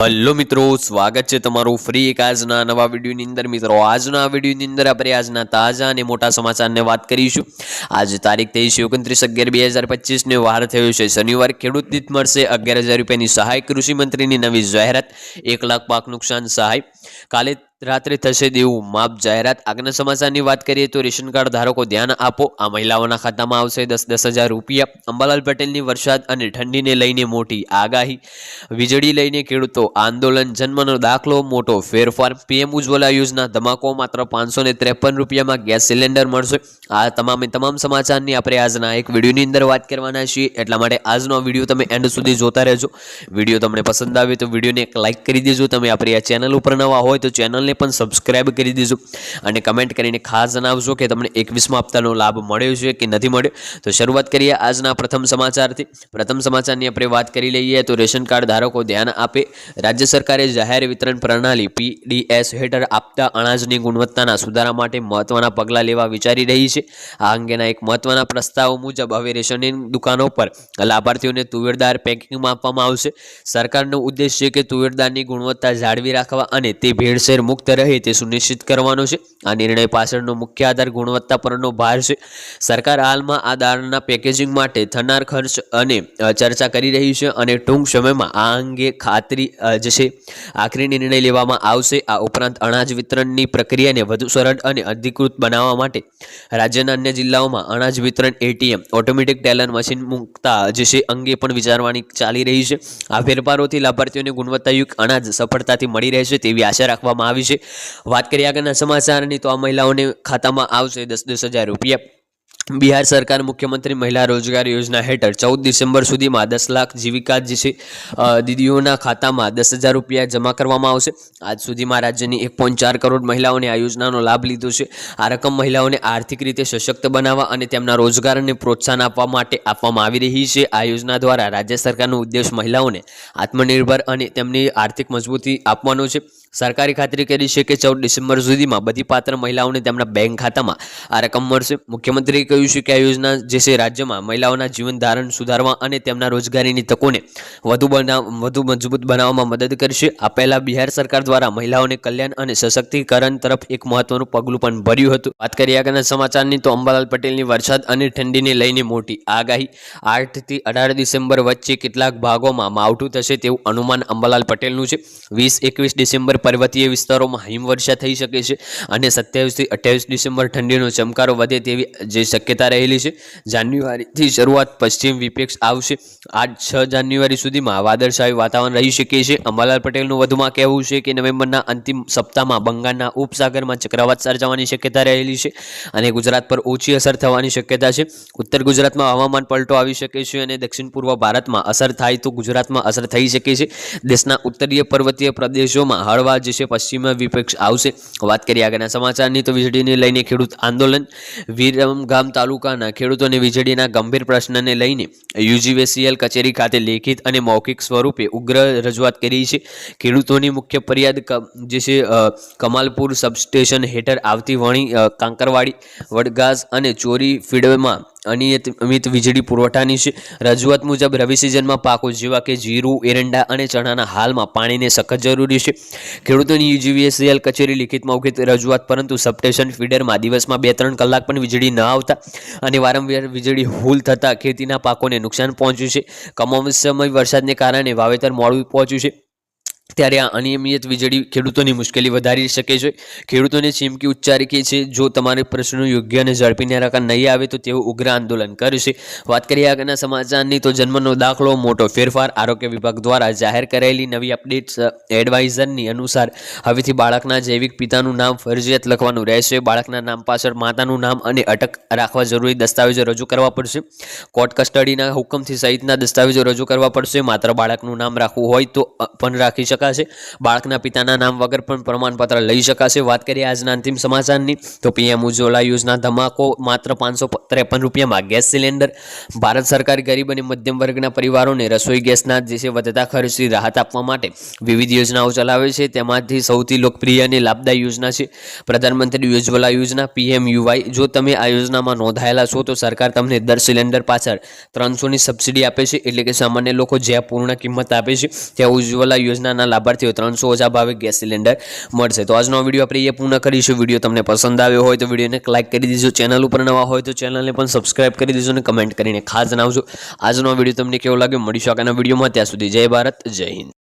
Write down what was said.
Hello મિત્રો, સ્વાગત છે તમારું ફ્રી એક આજના નવા વિડીયોની અંદર. મિત્રો, આજના વિડીયોની અંદર આપણે આજના તાજા અને મોટા સમાચારને વાત કરીશું. આજ તારીખ તેવીસ ઓગણત્રીસ અગિયાર બે હજાર પચીસને વાર થયો છે. શનિવાર ખેડૂત દીઠ મળશે અગિયાર હજાર રૂપિયાની સહાય. કૃષિ મંત્રીની નવી જાહેરાત. એક લાખ પાક નુકસાન સહાય. કાલે રાત્રે થશે દેવું. માપ જાહેરાત. આગળના સમાચારની વાત કરીએ તો રેશન કાર્ડ ધારકો ધ્યાન આપો. આ મહિલાઓના ખાતામાં આવશે દસ દસ હજાર રૂપિયા. અંબાલાલ પટેલની વરસાદ અને ઠંડીને લઈને મોટી આગાહી. વીજળી લઈને ખેડૂતો આંદોલન. જન્મનો દાખલો, મોટો ફેરફાર. પીએમ ઉજ્જવલા યોજના. ધમાકો માત્ર પાંચસો ત્રેપન રૂપિયામાં ગેસ સિલિન્ડર મળશે. આ તમામે તમામ સમાચારની આપણે આજના એક વિડીયોની અંદર વાત કરવાના છીએ. એટલા માટે આજનો વીડિયો તમે એન્ડ સુધી જોતા રહેજો. વીડિયો તમને પસંદ આવે તો વિડીયોને એક લાઇક કરી દેજો. તમે આપણી આ ચેનલ ઉપર નવા હોય તો ચેનલને પણ સબસ્ક્રાઈબ કરી દેજો. અને કમેન્ટ કરીને ખાસ જણાવજો કે તમને એકવીસમાં હપ્તાનો લાભ મળ્યો છે કે નથી મળ્યો. તો શરૂઆત કરીએ આજના પ્રથમ સમાચારથી. પ્રથમ સમાચારની આપણે વાત કરી લઈએ તો રેશન કાર્ડ ધારકો ધ્યાન આપે. રાજ્ય સરકારે જાહેર વિતરણ પ્રણાલી પીડીએસ હેઠળ આપતા અનાજની ગુણવત્તાના સુધારા માટે મહત્વના પગલાં લેવા વિચારી રહી છે. આ અંગેના એક મહત્વના પ્રસ્તાવ મુજબ હવે રેશનની દુકાનો પર લાભાર્થીઓને તુવેરદાર પેકિંગમાં આપવામાં આવશે. સરકારનો ઉદ્દેશ છે કે તુવેરદારની ગુણવત્તા જાળવી રાખવા અને તે ભેળસેળ મુક્ત રહે તે સુનિશ્ચિત કરવાનો છે. આ નિર્ણય પાછળનો મુખ્ય આધાર ગુણવત્તા પરનો ભાર છે. સરકાર હાલમાં આ દાળના પેકેજિંગ માટે થનાર ખર્ચ અને ચર્ચા કરી રહી છે અને ટૂંક સમયમાં આ અંગે ખાતરી જે છે, આખરી નિર્ણય લેવામાં આવશે. આ ઉપરાંત અનાજ વિતરણની પ્રક્રિયાને વધુ સરળ અને અધિકૃત બનાવવા માટે રાજ્યના અન્ય જિલ્લાઓમાં અનાજ વિતરણ એટીએમ, ઓટોમેટિક ટેલર મશીન મૂકતા છે, અંગે પણ વિચારવાની ચાલી રહી છે. આ ફેરફારોથી લાભાર્થીઓને ગુણવત્તાયુક્ત અનાજ સફળતાથી મળી રહેશે તેવી આશા રાખવામાં આવી છે. વાત કરીએ આગળના સમાચારની, તો આ મહિલાઓને ખાતામાં આવશે દસ દસ હજાર રૂપિયા. બિહાર સરકાર મુખ્યમંત્રી મહિલા રોજગાર યોજના હેઠળ ચૌદ ડિસેમ્બર સુધીમાં દસ લાખ જીવિકા જે છે દીદીઓના ખાતામાં દસ હજાર રૂપિયા જમા કરવામાં આવશે. આજ સુધીમાં રાજ્યની એક પોઈન્ટ ચાર કરોડ મહિલાઓને આ યોજનાનો લાભ લીધો છે. આ રકમ મહિલાઓને આર્થિક રીતે સશક્ત બનાવવા અને તેમના રોજગારને પ્રોત્સાહન આપવા માટે આપવામાં આવી રહી છે. આ યોજના દ્વારા રાજ્ય સરકારનો ઉદ્દેશ મહિલાઓને આત્મનિર્ભર અને તેમની આર્થિક મજબૂતી આપવાનો છે. સરકારી ખાતરી કરી છે કે ચૌદ ડિસેમ્બર સુધીમાં બધી પાત્ર મહિલાઓને તેમના બેંક ખાતામાં આ રકમ મળશે. મુખ્યમંત્રીએ કહ્યું છે કે આ યોજના જે છે રાજ્યમાં મહિલાઓના જીવન ધારણ સુધારવા અને તેમના રોજગારીની તકોને વધુ બનાવ વધુ મજબૂત બનાવવામાં મદદ કરશે. આ પહેલાં બિહાર સરકાર દ્વારા મહિલાઓને કલ્યાણ અને સશક્તિકરણ તરફ એક મહત્વનું પગલું પણ ભર્યું હતું. વાત કરીએ આગળના સમાચારની તો અંબાલાલ પટેલની વરસાદ અને ઠંડીને લઈને મોટી આગાહી. આઠથી અઢાર ડિસેમ્બર વચ્ચે કેટલાક ભાગોમાં માવઠું થશે તેવું અનુમાન અંબાલાલ પટેલનું છે. વીસ, એકવીસ ડિસેમ્બર પર્વતીય વિસ્તારોમાં હિમવર્ષા થઈ શકે છે અને સત્યાવીસથી અઠ્યાવીસ ડિસેમ્બર ઠંડીનો ચમકારો વધે તેવી જે શક્યતા રહેલી છે. જાન્યુઆરીથી શરૂઆત પશ્ચિમ વિપેક્ષ આવશે. આજ છ જાન્યુઆરી સુધીમાં વાદળછાયું વાતાવરણ રહી શકે છે. અંબાલાલ પટેલનું વધુમાં કહેવું છે કે નવેમ્બરના અંતિમ સપ્તાહમાં બંગાળના ઉપસાગરમાં ચક્રવાત સર્જાવાની શક્યતા રહેલી છે અને ગુજરાત પર ઓછી અસર થવાની શક્યતા છે. ઉત્તર ગુજરાતમાં હવામાન પલટો આવી શકે છે અને દક્ષિણ પૂર્વ ભારતમાં અસર થાય તો ગુજરાતમાં અસર થઈ શકે છે. દેશના ઉત્તરીય પર્વતીય પ્રદેશોમાં હળવા જે છે, પશ્ચિમ વિપક્ષ આવશે. વાત કરીએ આગળના સમાચારની, તો વીજળીને લઈને ખેડૂત આંદોલન. વિરમગામ તાલુકાના ખેડૂતોને વીજળીના ગંભીર પ્રશ્નને લઈને યુજીવીસીએલ કચેરી ખાતે લેખિત અને મૌખિક સ્વરૂપે ઉગ્ર રજૂઆત કરી છે. ખેડૂતોની મુખ્ય ફરિયાદ જે છે કમાલપુર સબસ્ટેશન હેઠળ આવતી વણી કાંકરવાડી વડગાસ અને ચોરી ફીડમાં અનિયમિત વીજળી પુરવઠાની છે. રજૂઆત મુજબ રવિ સિઝનમાં પાકો જેવા કે જીરું, એરંડા અને ચણાના હાલમાં પાણીને સખત જરૂરી છે. ખેડૂતોની યુજીવીએસએલ કચેરી લિખિત મૌખિક રજૂઆત પરંતુ સબસ્ટેશન ફીડરમાં દિવસમાં બે ત્રણ કલાક પણ વીજળી ન આવતા અને વારંવાર વીજળી હુલ થતાં ખેતીના પાકોને નુકસાન પહોંચ્યું છે. કમોસમી વરસાદને કારણે વાવેતર મોડું પહોંચ્યું છે. ત્યારે આ અનિયમિત વીજળી ખેડૂતોની મુશ્કેલી વધારી શકે છે. ખેડૂતોને ચીમકી ઉચ્ચારી છે, જો તમારે પ્રશ્નો યોગ્ય અને ઝડપી નિરાકરણ નહીં આવે, તો તેઓ ઉગ્ર આંદોલન કરશે. વાત કરીએ આગળના સમાચારની, તો જન્મનો દાખલો, મોટો ફેરફાર, આરોગ્ય વિભાગ દ્વારા જાહેર કરાયેલી નવી અપડેટ્સ એડવાઇઝરની અનુસાર હવેથી બાળકના જૈવિક પિતાનું નામ ફરજિયાત લખવાનું રહેશે. બાળકના નામ પાછળ માતાનું નામ અને અટક રાખવા જરૂરી દસ્તાવેજો રજૂ કરવા પડશે. કોર્ટ કસ્ટડીના હુકમથી સહિતના દસ્તાવેજો રજૂ કરવા પડશે. માત્ર બાળકનું નામ રાખવું હોય તો પણ રાખી શકાશે. બાળકના પિતાના નામ વગર પણ પ્રમાણપત્ર લઈ શકાશે. વાત કરીએ આજના અંતિમ સમાચારની, તો પીએમ ઉજ્જવલા યોજના ધમાકો માત્ર પાંચસો ત્રેપન રૂપિયામાં. ગેસ સિલિન્ડર, ભારત સરકાર ગરીબ અને મધ્યમ વર્ગના પરિવારોને રસોઈ ગેસના જે વધતા ખર્ચથી રાહત આપવા માટે વિવિધ યોજનાઓ ચલાવે છે. તેમાંથી સૌથી લોકપ્રિય અને લાભદાયી યોજના છે પ્રધાનમંત્રી ઉજ્જવલા યોજના. પીએમ યુવાય, જો તમે આ યોજનામાં નોંધાયેલા છો, તો સરકાર તમને દર સિલિન્ડર પાછળ ત્રણસોની સબસિડી આપે છે. એટલે કે સામાન્ય લોકો જ્યાં પૂર્ણ કિંમત આપે છે, ત્યાં ઉજ્જવલા યોજનાના લાભાર્થીઓ ત્રણસો ઓછા ભાવે ગેસ સિલિન્ડર મળશે. તો આજનો વીડિયો આપણે એ પૂર્ણ કરીશું. વીડિયો તમને પસંદ આવ્યો હોય તો વિડીયોને લાઇક કરી દીજો. ચેનલ ઉપર નવા હોય તો ચેનલને પણ સબસ્ક્રાઇબ કરી દીજો અને કમેન્ટ કરીને ખાસ જણાવજો. આજનો વીડિયો તમને કેવો લાગ્યો? મળીશું આગળના વિડીયોમાં. ત્યાં સુધી જય ભારત, જય હિન્દ.